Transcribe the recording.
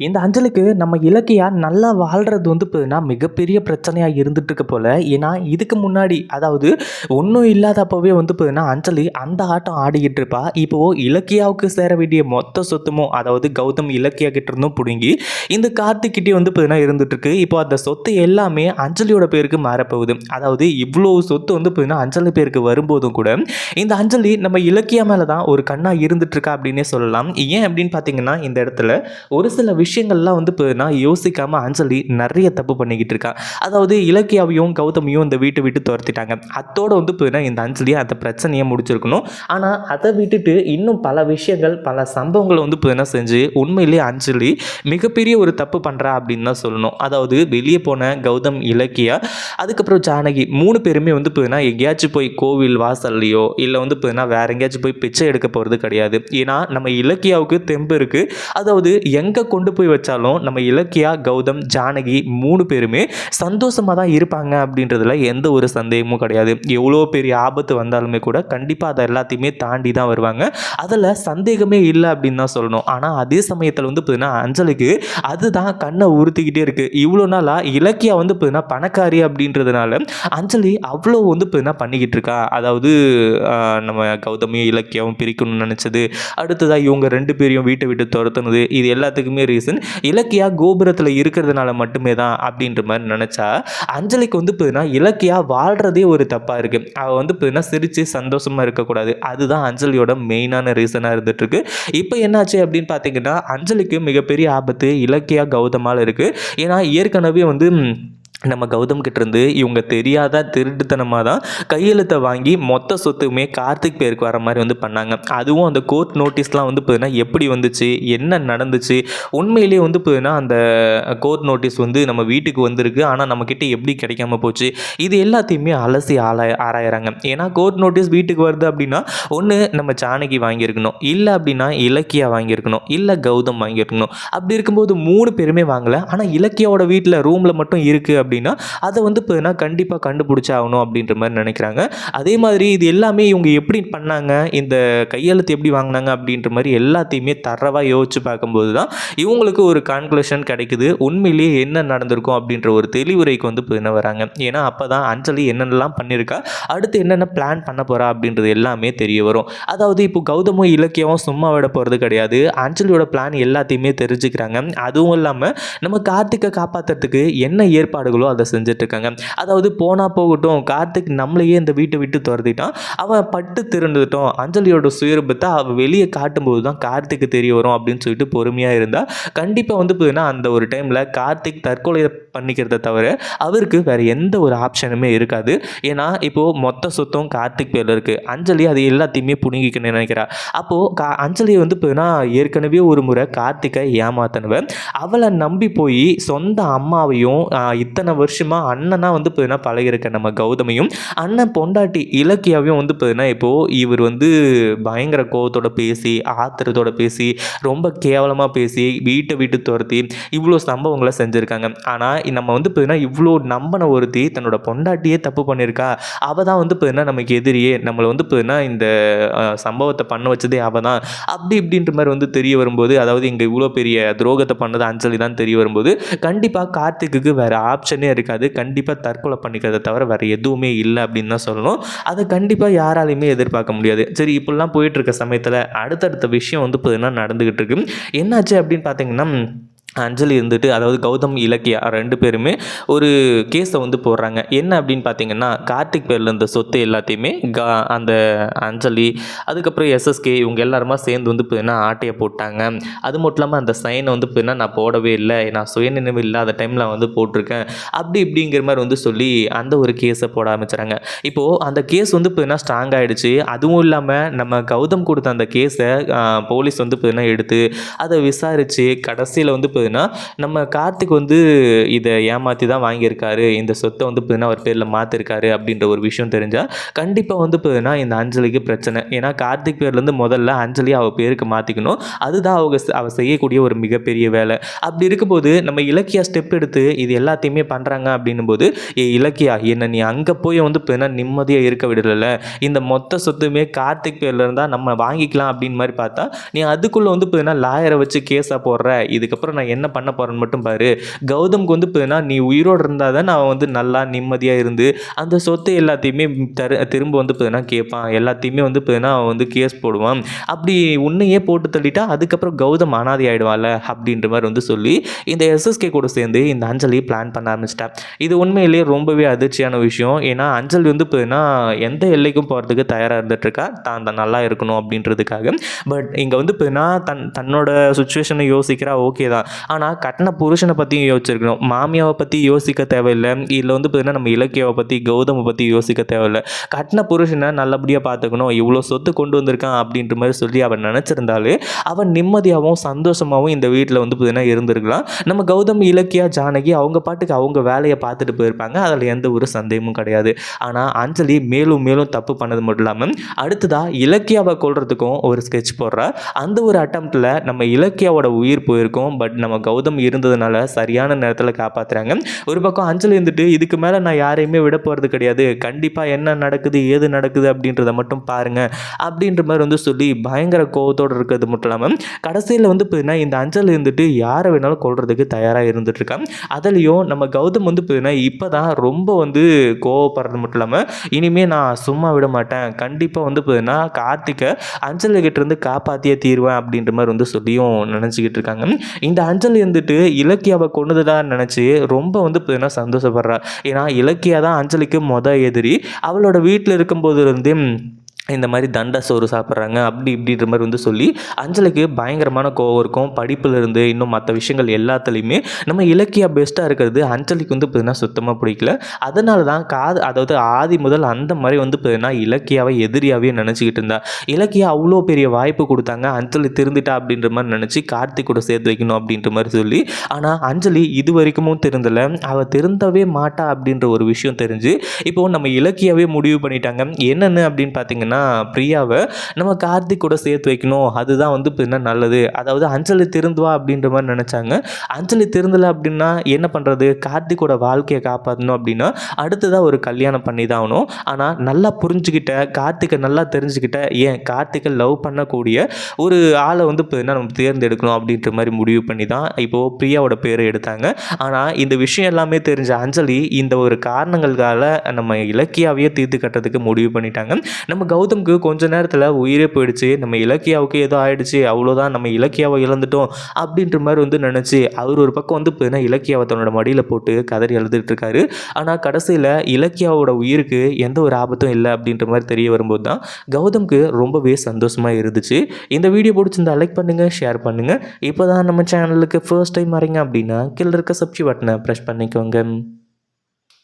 இந்த அஞ்சலுக்கு நம்ம இலக்கியாக நல்லா வாழ்கிறது வந்து பார்த்தீங்கன்னா மிகப்பெரிய பிரச்சனையாக இருந்துட்டு போல். போல ஏன்னா இதுக்கு முன்னாடி அதாவது ஒன்றும் இல்லாதப்பவே வந்து பார்த்தீங்கன்னா அஞ்சலி அந்த ஆட்டம் ஆடிக்கிட்டு இருப்பா. இப்போது இலக்கியாவுக்கு சேர வேண்டிய மொத்த சொத்துமும் அதாவது கௌதம் இலக்கியா கிட்ட இருந்தும் பிடுங்கி இந்த கார்த்திக்கிட்டே வந்து பார்த்தீங்கன்னா இருந்துட்டுருக்கு. இப்போ அந்த சொத்து எல்லாமே அஞ்சலியோட பேருக்கு மாறப்போகுது. அதாவது இவ்வளோ சொத்து வந்து பார்த்தீங்கன்னா அஞ்சலி பேருக்கு வரும்போதும் கூட இந்த அஞ்சலி நம்ம இலக்கியா மேலே தான் ஒரு கண்ணாக இருந்துட்டுருக்கா அப்படின்னே சொல்லலாம். ஏன் அப்படின்னு பார்த்தீங்கன்னா இந்த இடத்துல ஒரு சில விஷயங்கள்லாம் வந்து இப்போ நான் யோசிக்காமல் அஞ்சலி நிறைய தப்பு பண்ணிக்கிட்டு இருக்கான் அதாவது இலக்கியாவையும் கௌதமியும் இந்த வீட்டை விட்டு துரத்திட்டாங்க. அத்தோட வந்து இப்போ இந்த அஞ்சலியை அந்த பிரச்சனையை முடிச்சிருக்கணும். ஆனால் அதை விட்டுட்டு இன்னும் பல விஷயங்கள் பல சம்பவங்களை வந்து இப்போ என்ன செஞ்சு உண்மையிலேயே அஞ்சலி மிகப்பெரிய ஒரு தப்பு பண்ணுறா அப்படின்னு தான் சொல்லணும். அதாவது வெளியே போன கௌதம் இலக்கியா அதுக்கப்புறம் ஜானகி மூணு பேருமே வந்து இப்போ எங்கேயாச்சும் போய் கோவில் வாசல்லையோ இல்லை வந்து இப்போ வேற எங்கேயாச்சும் போய் பிச்சை எடுக்க போகிறது கிடையாது. ஏன்னா நம்ம இலக்கியாவுக்கு தெம்பு இருக்குது அதாவது எங்கே கொண்டு போய் வச்சாலும் நம்ம இலக்கியா கௌதம் ஜானகி மூணு பேருமே சந்தோஷமாக தான் இருப்பாங்க அப்படின்றதுல எந்த ஒரு சந்தேகமும் கிடையாது. எவ்வளோ பெரிய ஆபத்து வந்தாலுமே கூட கண்டிப்பாக அதை எல்லாத்தையுமே தாண்டி தான் வருவாங்க. அதில் சந்தேகமே இல்லை அப்படின்னு தான் சொல்லணும். ஆனால் அதே சமயத்தில் வந்து பார்த்தீங்கன்னா அஞ்சலுக்கு அதுதான் கண்ணை உறுத்திக்கிட்டே இருக்குது இவ்வளோ நாளாக இலக்கியா வந்து பார்த்தீங்கன்னா பணக்காரி அப்படின்றதுனால அஞ்சலி அவ்வளோ வந்து பார்த்தீங்கன்னா பண்ணிக்கிட்டு இருக்கா. அதாவது நம்ம கௌதமியும் இலக்கியாவும் பிரிக்கணும்னு நினச்சது. அடுத்ததாக இவங்க ரெண்டு பேரையும் வீட்டை விட்டு துரத்துனது. இது எல்லாத்துக்குமே ரீசன் இலக்கியா கோபுரத்தில் இருக்கிறதுனால மட்டுமே தான் அப்படின்ற மாதிரி நினச்சா அஞ்சலிக்கு வந்து பார்த்தீங்கன்னா இலக்கியா வாழ்கிறதே ஒரு தப்பாக இருக்குது அவள் வந்து பார்த்தீங்கன்னா சிரித்து சந்தோஷமாக இருக்கக்கூடாது. அதுதான் அஞ்சலியோட மெயினான ரீசனாக இருந்துகிட்ருக்கு இப்போ என்னாச்சு அப்படின்னு பார்த்தீங்கன்னா அஞ்சலிக்கு மிகப்பெரிய ஆபத்து இலக்கியா கௌதமால் இருக்குது ஏன்னா ஏற்கனவே வந்து நம்ம கௌதம் கிட்ட இருந்து இவங்க தெரியாத திருட்டுத்தனமாக தான் கையெழுத்தை வாங்கி மொத்த சொத்துமே கார்த்திக் பேருக்கு வர மாதிரி வந்து பண்ணாங்க. அதுவும் அந்த கோர்ட் நோட்டீஸ்லாம் வந்து பார்த்தீங்கன்னா எப்படி வந்துச்சு என்ன நடந்துச்சு? உண்மையிலேயே வந்து பார்த்தீங்கன்னா அந்த கோர்ட் நோட்டீஸ் வந்து நம்ம வீட்டுக்கு வந்திருக்கு. ஆனால் நம்மக்கிட்ட எப்படி கிடைக்காம போச்சு? இது எல்லாத்தையுமே அலசி ஆராய ஆராயிறாங்க. ஏன்னா கோர்ட் நோட்டீஸ் வீட்டுக்கு வருது அப்படின்னா ஒன்று நம்ம ஜானகி வாங்கியிருக்கணும். இல்லை அப்படின்னா இலக்கியா வாங்கியிருக்கணும். இல்லை கௌதம் வாங்கியிருக்கணும். அப்படி இருக்கும்போது மூணு பேருமே வாங்கலை. ஆனால் இலக்கியாவோட வீட்டில் ரூமில் மட்டும் இருக்குது அப்படின்னா அதை வந்து இப்போ கண்டிப்பாக கண்டுபிடிச்சாகணும் அப்படின்ற மாதிரி நினைக்கிறாங்க. அதே மாதிரி இது எல்லாமே இவங்க எப்படி பண்ணாங்க இந்த கையெழுத்து எப்படி வாங்கினாங்க அப்படின்ற மாதிரி எல்லாத்தையுமே தரவாக யோசிச்சு பார்க்கும்போது தான் இவங்களுக்கு ஒரு கான்க்ளூஷன் கிடைக்குது. உண்மையிலேயே என்ன நடந்திருக்கும் அப்படின்ற ஒரு தெளிவுரைக்கு வந்து இப்போ என்ன வராங்க. ஏன்னா அப்போ தான் அஞ்சலி என்னென்னலாம் பண்ணியிருக்கா அடுத்து என்னென்ன பிளான் பண்ண போகிறா அப்படின்றது எல்லாமே தெரிய வரும். அதாவது இப்போ கௌதமும் இலக்கியமும் சும்மா விட போகிறது கிடையாது. அஞ்சலியோட பிளான் எல்லாத்தையுமே தெரிஞ்சுக்கிறாங்க. அதுவும் இல்லாமல் நம்ம கார்த்திகை காப்பாற்றுறதுக்கு என்ன ஏற்பாடுகள் அதை செஞ்சுட்டு இருக்காங்க அதாவது போனால் போகட்டும் கார்த்திக் நம்மளையே இந்த வீட்டை விட்டு துரத்திட்டான். அவன் பட்டு திறந்துட்டோம் அஞ்சலியோட சுயரூபத்தை அவள் வெளியே காட்டும்போது தான் கார்த்திக்கு தெரிய வரும் அப்படின்னு சொல்லிட்டு பொறுமையாக இருந்தால் கண்டிப்பாக வந்து பார்த்தீங்கன்னா அந்த ஒரு டைமில் கார்த்திக் தற்கொலை பண்ணிக்கிறத தவிர அவருக்கு வேறு எந்த ஒரு ஆப்ஷனுமே இருக்காது. ஏன்னா இப்போது மொத்த சொத்தும் கார்த்திக் பேரில் இருக்குது அஞ்சலி அது எல்லாத்தையுமே புடுங்கிக்கணும்னு நினைக்கிறா. அப்போது கா அஞ்சலி வந்து பார்த்தீங்கன்னா ஏற்கனவே ஒரு முறை கார்த்திகை ஏமாத்தினவன் அவளை நம்பி போய் சொந்த அம்மாவையும் இத்தனை இத்தனை வருஷமாக அண்ணனா வந்து பார்த்தீங்கன்னா பழகிருக்க நம்ம கௌதமியும் அண்ணன் பொண்டாட்டி இலக்கியாவையும் வந்து பார்த்தீங்கன்னா இப்போது இவர் வந்து பயங்கர கோவத்தோட பேசி ஆத்திரத்தோட பேசி ரொம்ப கேவலமாக பேசி வீட்டை விட்டு துரத்தி இவ்வளோ சம்பவங்களை செஞ்சுருக்காங்க. ஆனால் நம்ம வந்து பார்த்தீங்கன்னா இவ்வளோ நம்பின ஒருத்தி தன்னோட பொண்டாட்டியே தப்பு பண்ணியிருக்கா. அவள் தான் வந்து பார்த்தீங்கன்னா நமக்கு எதிரியே. நம்மளை வந்து பார்த்தீங்கன்னா இந்த சம்பவத்தை பண்ண வச்சதே அவள் தான் அப்படி இப்படின்ற மாதிரி வந்து தெரிய வரும்போது அதாவது இங்கே இவ்வளோ பெரிய துரோகத்தை பண்ணது அஞ்சலி தான் தெரிய வரும்போது கண்டிப்பாக கார்த்திக்குக்கு வேறு ஆப்ஷன் இருக்காது. கண்டிப்பாக தற்கொலை பண்ணிக்கிறத தவிர வேறு எதுவுமே இல்லை அப்படின்னு தான் சொல்லணும். அதை கண்டிப்பாக யாராலையுமே எதிர்பார்க்க முடியாது. சரி இப்படிலாம் போயிட்டு இருக்க சமயத்தில் அடுத்தடுத்த விஷயம் வந்து பார்த்தீங்கன்னா நடந்துக்கிட்டு இருக்கு. என்னாச்சு அப்படின்னு பார்த்தீங்கன்னா அஞ்சலி இருந்துட்டு அதாவது கௌதம் இலக்கியா ரெண்டு பேருமே ஒரு கேஸை வந்து போடுறாங்க. என்ன அப்படின்னு பார்த்தீங்கன்னா கார்த்திக் பேரில் இருந்த சொத்து எல்லாத்தையுமே கா அந்த அஞ்சலி அதுக்கப்புறம் எஸ்எஸ்கே இவங்க எல்லாருமா சேர்ந்து வந்து பார்த்தீங்கன்னா ஆட்டையை போட்டாங்க. அது மட்டும் இல்லாமல் அந்த சைனை வந்து பார்த்தீங்கன்னா நான் போடவே இல்லை. நான் சுயநினைவு இல்லாத டைமில் வந்து போட்டிருக்கேன். அப்படி இப்படிங்கிற மாதிரி வந்து சொல்லி அந்த ஒரு கேஸை போட ஆரம்பிச்சுறாங்க இப்போது அந்த கேஸ் வந்து பார்த்தீங்கன்னா ஸ்ட்ராங் ஆகிடுச்சு அதுவும் இல்லாமல் நம்ம கௌதம் கொடுத்த அந்த கேஸை போலீஸ் வந்து பார்த்தீங்கன்னா எடுத்து அதை விசாரித்து கடைசியில் வந்து போகுதுன்னா நம்ம கார்த்திக் வந்து இதை ஏமாற்றி தான் வாங்கியிருக்காரு. இந்த சொத்தை வந்து பார்த்தீங்கன்னா அவர் பேரில் மாற்றிருக்காரு அப்படின்ற ஒரு விஷயம் தெரிஞ்சால் கண்டிப்பாக வந்து பார்த்தீங்கன்னா இந்த அஞ்சலிக்கு பிரச்சனை. ஏன்னா கார்த்திக் பேர்லேருந்து முதல்ல அஞ்சலி அவள் பேருக்கு மாற்றிக்கணும் அதுதான் அவங்க அவள் செய்யக்கூடிய ஒரு மிகப்பெரிய வேலை. அப்படி இருக்கும்போது நம்ம இலக்கியா ஸ்டெப் எடுத்து இது எல்லாத்தையுமே பண்ணுறாங்க அப்படின்னும் போது ஏ இலக்கியா என்ன நீ அங்கே போய் வந்து பார்த்தீங்கன்னா நிம்மதியாக இருக்க விடலை இந்த மொத்த சொத்துமே கார்த்திக் பேரில் இருந்தால் நம்ம வாங்கிக்கலாம் அப்படின்னு மாதிரி பார்த்தா நீ அதுக்குள்ளே வந்து பார்த்தீங்கன்னா லாயரை வச்சு கேஸாக போடுற. இதுக்கப்புறம் நான் என்ன பண்ண போகிறேன்னு மட்டும் பாரு. கௌதம்க்கு வந்து பார்த்தீங்கன்னா நீ உயிரோடு இருந்தால் தான் அவன் வந்து நல்லா நிம்மதியாக இருந்து அந்த சொத்து எல்லாத்தையுமே தரு திரும்ப வந்து பார்த்தீங்கன்னா கேட்பான். எல்லாத்தையுமே வந்து பார்த்தீங்கன்னா அவன் வந்து கேஸ் போடுவான். அப்படி உன்னையே போட்டு தள்ளிட்டா அதுக்கப்புறம் கௌதம் அனாதி ஆயிடுவான்ல அப்படின்ற மாதிரி வந்து சொல்லி இந்த எஸ்எஸ்கே கூட சேர்ந்து இந்த அஞ்சலி பிளான் பண்ண ஆரம்பிச்சிட்டா. இது உண்மையிலேயே ரொம்பவே அதிர்ச்சியான விஷயம். ஏன்னா அஞ்சலி வந்து பார்த்தீங்கன்னா எந்த எல்லைக்கும் போகிறதுக்கு தயாராக இருந்துகிட்ருக்கா தான் தான் நல்லா இருக்கணும் அப்படின்றதுக்காக. பட் இங்கே வந்து இப்போனா தன் தன்னோட சுச்சுவேஷனை யோசிக்கிறா ஓகே தான். ஆனால் கட்டின புருஷனை பற்றியும் யோசிச்சிருக்கணும். மாமியாவை பற்றி யோசிக்க தேவையில்லை. இதில் வந்து பார்த்தீங்கன்னா நம்ம இலக்கியாவை பற்றி கௌதமை பற்றி யோசிக்க தேவையில்லை. கட்டின புருஷனை நல்லபடியாக பார்த்துக்கணும் இவ்வளோ சொத்து கொண்டு வந்திருக்கான் அப்படின்ற மாதிரி சொல்லி அவன் நினச்சிருந்தாலே அவன் நிம்மதியாகவும் சந்தோஷமாகவும் இந்த வீட்டில் வந்து பார்த்தீங்கன்னா இருந்திருக்கலாம். நம்ம கௌதம் இலக்கியா ஜானகி அவங்க பாட்டுக்கு அவங்க வேலையை பார்த்துட்டு போயிருப்பாங்க. அதில் எந்த ஒரு சந்தேகமும் கிடையாது. ஆனால் அஞ்சலி மேலும் மேலும் தப்பு பண்ணது மட்டும் இல்லாமல் அடுத்ததாக இலக்கியாவை கொள்றதுக்கும் ஒரு ஸ்கெட்ச் போடுறா. அந்த ஒரு அட்டம்ப்டில் நம்ம இலக்கியாவோட உயிர் போயிருக்கோம். பட் நம்ம கௌதம் இருந்ததுனால சரியான நேரத்தில் காப்பாற்றுறாங்க ஒரு பக்கம் அஞ்சலி இருந்துட்டு இதுக்கு மேலே நான் யாரையுமே விட போகிறது கிடையாது. கண்டிப்பாக என்ன நடக்குது ஏது நடக்குது அப்படின்றத மட்டும் பாருங்க அப்படின்ற மாதிரி வந்து சொல்லி பயங்கர கோவத்தோடு இருக்கிறது மட்டும் இல்லாமல் கடைசியில் வந்து பார்த்தீங்கன்னா இந்த அஞ்சல் இருந்துட்டு யாரை வேணாலும் கொள்றதுக்கு தயாராக இருந்துட்டு இருக்கான் அதுலேயும் நம்ம கௌதம் வந்து பார்த்தீங்கன்னா இப்போ தான் ரொம்ப வந்து கோவப்படுறது மட்டும் இல்லாமல் இனிமேல் நான் சும்மா விட மாட்டேன். கண்டிப்பாக வந்து பார்த்தீங்கன்னா கார்த்திகை அஞ்சல் கிட்ட இருந்து காப்பாற்றியே தீருவேன் அப்படின்ற மாதிரி வந்து சொல்லியும் நினச்சிக்கிட்டு இருக்காங்க. இந்த அஞ்சலி வந்துட்டு இலக்கியாவை கொண்டுதான் நினச்சி ரொம்ப வந்து பார்த்தீங்கன்னா சந்தோஷப்படுறா. ஏன்னா இலக்கியா தான் அஞ்சலிக்கு மொதல் எதிரி. அவளோட வீட்டில் இருக்கும்போதுலேருந்தே இந்த மாதிரி தண்டை சோறு சாப்பிட்றாங்க அப்படி இப்படின்ற மாதிரி வந்து சொல்லி அஞ்சலிக்கு பயங்கரமான கோவம் இருக்கும். படிப்புலேருந்து இன்னும் மற்ற விஷயங்கள் எல்லாத்துலேயுமே நம்ம இலக்கியா பெஸ்ட்டாக இருக்கிறது அஞ்சலிக்கு வந்து பார்த்தீங்கன்னா சுத்தமாக பிடிக்கல. அதனால தான் காது அதாவது ஆதி முதல் அந்த மாதிரி வந்து பார்த்தீங்கன்னா இலக்கியாவை எதிரியாகவே நினச்சிக்கிட்டு இருந்தா. இலக்கியா அவ்வளோ பெரிய வாய்ப்பு கொடுத்தாங்க. அஞ்சலி திருந்துட்டா அப்படின்ற மாதிரி நினச்சி கார்த்திக் கூட சேர்த்து வைக்கணும் அப்படின்ற மாதிரி சொல்லி ஆனால் அஞ்சலி இது வரைக்கும் திருந்தலை. அவள் திருந்தவே மாட்டா அப்படின்ற ஒரு விஷயம் தெரிஞ்சு இப்போ நம்ம இலக்கியாவே முடிவு பண்ணிட்டாங்க. என்னென்னு அப்படின்னு பார்த்தீங்கன்னா பிரியாவை நம்ம கார்த்திக் கூட சேர்த்து வைக்கணும். அதுதான் வந்து பின்ன நல்லது. அதாவது அஞ்சலி திருந்துவா அப்படின்ற மாதிரி நினச்சாங்க. அஞ்சலி திருந்தலை அப்படின்னா என்ன பண்ணுறது கார்த்திக்கோட வாழ்க்கையை காப்பாற்றணும் அப்படின்னா அடுத்ததாக ஒரு கல்யாணம் பண்ணி தான் ஆகணும் ஆனால் நல்லா புரிஞ்சுக்கிட்ட கார்த்திகை நல்லா தெரிஞ்சுக்கிட்ட ஏன் கார்த்திகை லவ் பண்ணக்கூடிய ஒரு ஆளை வந்து இப்போ என்ன நம்ம தேர்ந்தெடுக்கணும் அப்படின்ற மாதிரி முடிவு பண்ணி தான் இப்போது பிரியாவோட பேரை எடுத்தாங்க. ஆனால் இந்த விஷயம் எல்லாமே தெரிஞ்ச அஞ்சலி இந்த ஒரு காரணங்களால் நம்ம இலக்கியாவையே தீர்த்து கட்டுறதுக்கு முடிவு பண்ணிட்டாங்க. நம்ம கௌதம்க்கு கொஞ்ச நேரத்தில் உயிரே போயிடுச்சு. நம்ம இலக்கியாவுக்கு ஏதோ ஆயிடுச்சு. அவ்வளோதான் நம்ம இலக்கியாவை இழந்துட்டோம் அப்படின்ற மாதிரி வந்து நினச்சி அவர் ஒரு பக்கம் வந்து இப்போ இலக்கியாவை தன்னோட மடியில் போட்டு கதறி எழுதிட்டு இருக்காரு. ஆனால் கடைசியில் இலக்கியாவோட உயிருக்கு எந்த ஒரு ஆபத்தும் இல்லை அப்படின்ற மாதிரி தெரிய வரும்போது தான் கௌதம்க்கு ரொம்பவே சந்தோஷமாக இருந்துச்சு. இந்த வீடியோ பிடிச்சிருந்தா லைக் பண்ணுங்கள் ஷேர் பண்ணுங்கள் இப்போ தான் நம்ம சேனலுக்கு ஃபர்ஸ்ட் டைம் வரீங்க அப்படின்னா கீழே இருக்க சப்ஸ்கிரைப் பட்டனை ப்ரெஸ் பண்ணிக்கோங்க.